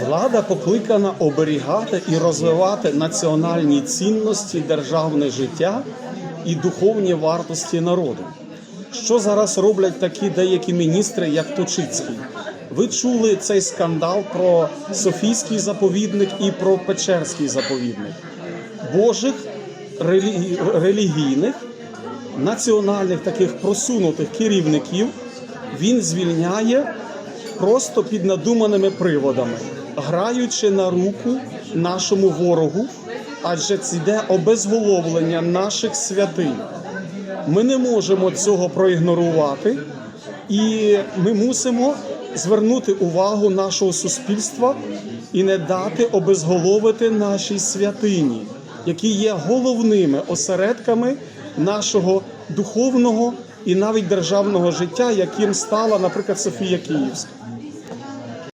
Влада покликана оберігати і розвивати національні цінності, державне життя і духовні вартості народу. Що зараз роблять такі деякі міністри, як Точицький? Ви чули цей скандал про Софійський заповідник і про Печерський заповідник? Божих релі- релігійних національних таких просунутих керівників він звільняє просто під надуманими приводами, граючи на руку нашому ворогу, адже це йде обезголовлення наших святинь. Ми не можемо цього проігнорувати, і ми мусимо звернути увагу нашого суспільства і не дати обезголовити нашій святині, які є головними осередками нашого духовного і навіть державного життя, яким стала, наприклад, Софія Київська.